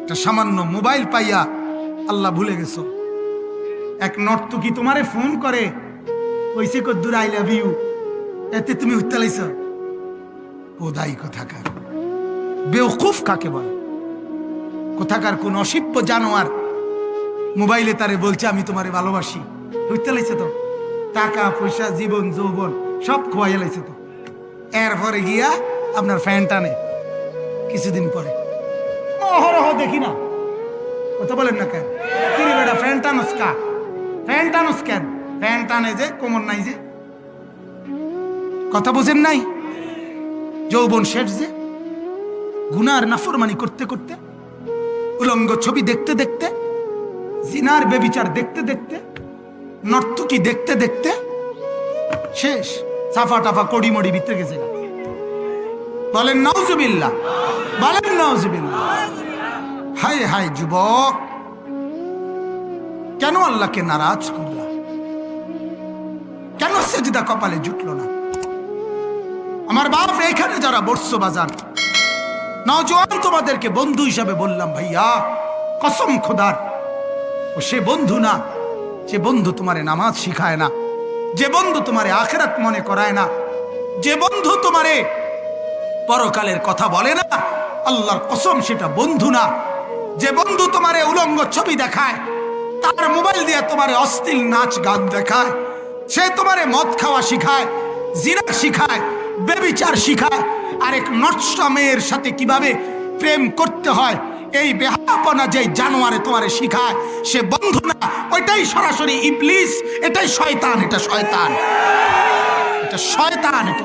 একটা সামান্য মোবাইল পাইয়া আল্লাহ ভুলে গেছো। এক নর্তকি তোমারে ফোন করে ওইসে কদ্দুর আই লাভ ইউ এতে তুমি উত্তালাইছ ওদাই কোথাকার? বেওকুফ কাকে বলে? কোথাকার কোন অসিপ্য জানোয়ার মোবাইলে তারে বলছে, আমি তোমারে ভালোবাসি। বুঝতে লাইছে তো? টাকা, পয়সা, জীবন, যৌবন সব খোয়াইয়া লাইছে তো? এরপরে গিয়া আপনার ফ্যান টানে। কিছুদিন পরে। অহরহ দেখি না। কথা বলেন না কেন? কিরে বেটা ফ্যান টানোস কা ফ্যান টানোস কেন? ফ্যান টানে যে, কোমর নাই যে। কথা বোঝেন নাই? যৌবন শেষ যে। গুনার নাফরমানি করতে করতে, উলঙ্গ ছবি দেখতে দেখতে, জিনার বেবিচার দেখতে দেখতে, নর্তকি দেখতে দেখতে, শেষ সাফা টাফা কড়ি মড়ি ভিতরে গেছে গা। বলেন, নাউজুবিল্লাহ। বলেন, নাউজুবিল্লাহ। হায় হায়, যুবক। কেন আল্লাহকে নারাজ করলা? কেন সেজদা কপালে জুটলো না? আমার বাপ এখানে যারা বর্ষ বাজান নজওয়ান তোমাদেরকে বন্ধু হিসাবে বললাম, ভাইয়া, কসম খোদার, ও সে বন্ধু না, যে বন্ধু তোমারে নামাজ শিখায় না, যে বন্ধু তোমারে আখেরাত মনে করায় না, যে বন্ধু তোমারে পরকালের কথা বলে না। আল্লাহর কসম, সেটা বন্ধু না। যে বন্ধু তোমারে উলঙ্গ ছবি দেখায়, তার মোবাইল দিয়ে তোমারে অস্থির নাচ গান দেখায়, সে তোমারে মদ খাওয়া শিখায় জিরা শিখায় বেবিচার শিখায়। আরেক নষ্ট মেয়ের সাথে কীভাবে প্রেম করতে হয়, এই বেহাপনা যে জানোয়ারে তোমারে শিখায়, সে বন্ধু না। ওইটাই সরাসরি ইবলিস, এটাই শয়তান, এটা শয়তান। এটা শয়তান, এটা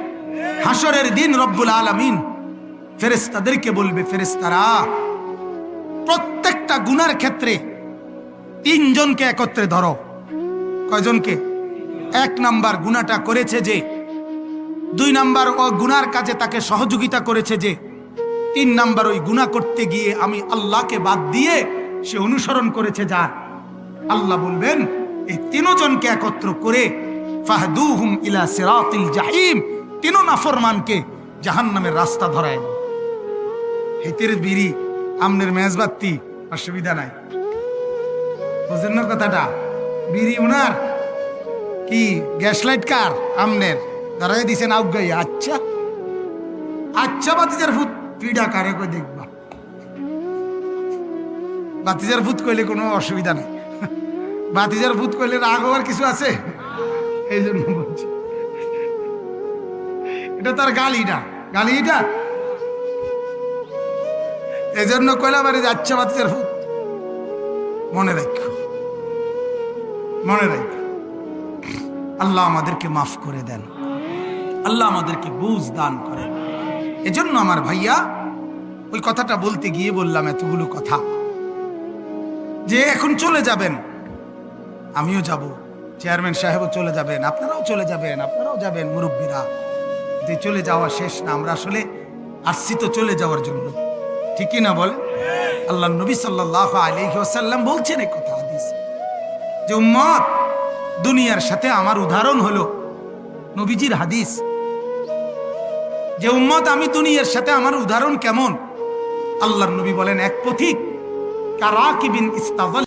হাসরের দিন রব্বুল আলামিন ফেরেশতাদেরকে বলবে, ফেরেশতারা, প্রত্যেকটা গুনার ক্ষেত্রে তিনজনকে একত্রে ধরো। কয়জনকে? এক নাম্বার গুনাটা করেছে যে, দুই নাম্বার ও গুনার কাজে তাকে সহযোগিতা করেছে যে, তিন নাম্বার ওই গুনাহ করতে গিয়ে আমি আল্লাহকে বাদ দিয়ে সে অনুসরণ করেছে যার আল্লাহ বলবেন, এই তিনজনকে একত্র করে ফাহদুহুম ইলা সিরাতিল জাহিম তিন নাফরমানকে জাহান্নামের রাস্তা ধরায়। হেতের বিড়ি, আমনের মেজবাত্তি অসুবিধা নাই। বুঝেন না কথাটা? বিড়ি উনার? কি গ্যাস লাইট কার? আমনের। ধরাই দিছেন আউগাই আচ্ছা। আচ্ছা বাতিজার ভূত। পিডা কারে কই দেখবা? বাতিজার ভূত কইলে কোনো অসুবিধা নেই। বাতিজার ভূত কইলে রাগ হওয়ার কিছু আছে? এই জন্য বলছি। এটা তার গালি না গালি এটা এই জন্য কইলাম আরে যাচ্ছে বাতিজার ভূত। মনে রাখো মনে রাখো আল্লাহ আমাদেরকে মাফ করে দেন। আল্লাহ আমাদেরকে বুঝ দান করেন। এজন্য আমার ভাইয়া ওই কথাটা বলতে গিয়ে বললাম এতগুলো কথা। যে এখন চলে যাবেন। আমিও যাব। চেয়ারম্যান সাহেবও চলে যাবেন। আপনারাও চলে যাবেন। আপনারাও যাবেন। মুরব্বীরা। যে চলে যাওয়া শেষ না, আমরা আসলে আসছি তো চলে যাওয়ার জন্য। ঠিকই না বলে? আল্লাহ নবী সাল্লাহ আলহি আসাল্লাম বলছেন এই কথা হাদিস। যে উম্মত, দুনিয়ার সাথে আমার উদাহরণ হলো নবীজির হাদিস। যে উম্মত, আমি দুনিয়ার সাথে আমার উদাহরণ কেমন? আল্লাহর নবী বলেন, এক পথিক, কারাকিবিন ইস্তাজাল